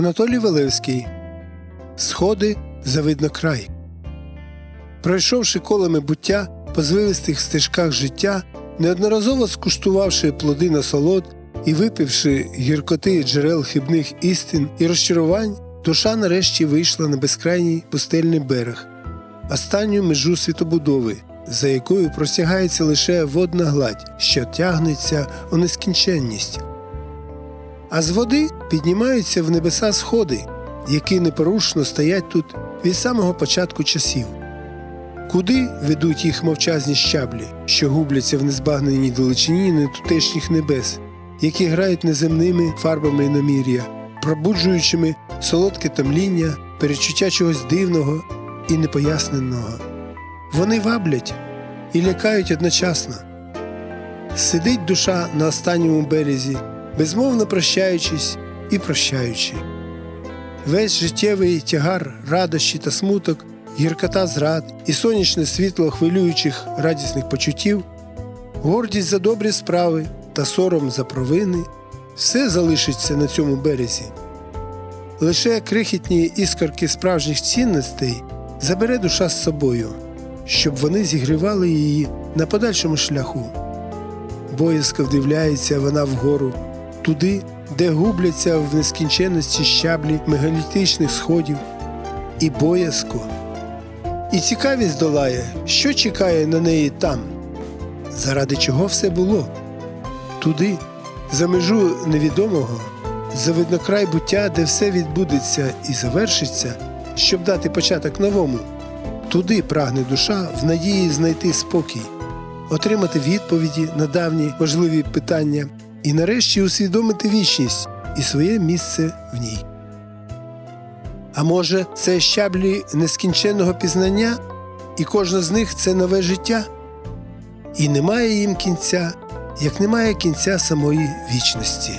Анатолій Велевський Сходи завидно край. Пройшовши колами буття по звивистих стежках життя, неодноразово скуштувавши плоди насолод і випивши гіркоти джерел хибних істин і розчарувань, душа нарешті вийшла на безкрайній пустельний берег, останню межу світобудови, за якою простягається лише водна гладь, що тягнеться у нескінченність. А з води піднімаються в небеса сходи, які непорушно стоять тут від самого початку часів. Куди ведуть їх мовчазні щаблі, що губляться в незбагненій далечині нетутешніх небес, які грають неземними фарбами іномір'я, пробуджуючими солодке томління, перечуття чогось дивного і непоясненого. Вони ваблять і лякають одночасно. Сидить душа на останньому березі, безмовно прощаючись і прощаючи. Весь життєвий тягар, радощі та смуток, гіркота зрад і сонячне світло хвилюючих радісних почуттів, гордість за добрі справи та сором за провини все залишиться на цьому березі. Лише крихітні іскорки справжніх цінностей забере душа з собою, щоб вони зігрівали її на подальшому шляху. Боязко вдивляється вона вгору, туди, де губляться в нескінченності щаблі мегалітичних сходів, і боязко. І цікавість долає, що чекає на неї там, заради чого все було. Туди, за межу невідомого, за виднокрай буття, де все відбудеться і завершиться, щоб дати початок новому. Туди прагне душа в надії знайти спокій, отримати відповіді на давні важливі питання і нарешті усвідомити вічність і своє місце в ній. А може, це щаблі нескінченного пізнання, і кожна з них це нове життя? І немає їм кінця, як немає кінця самої вічності.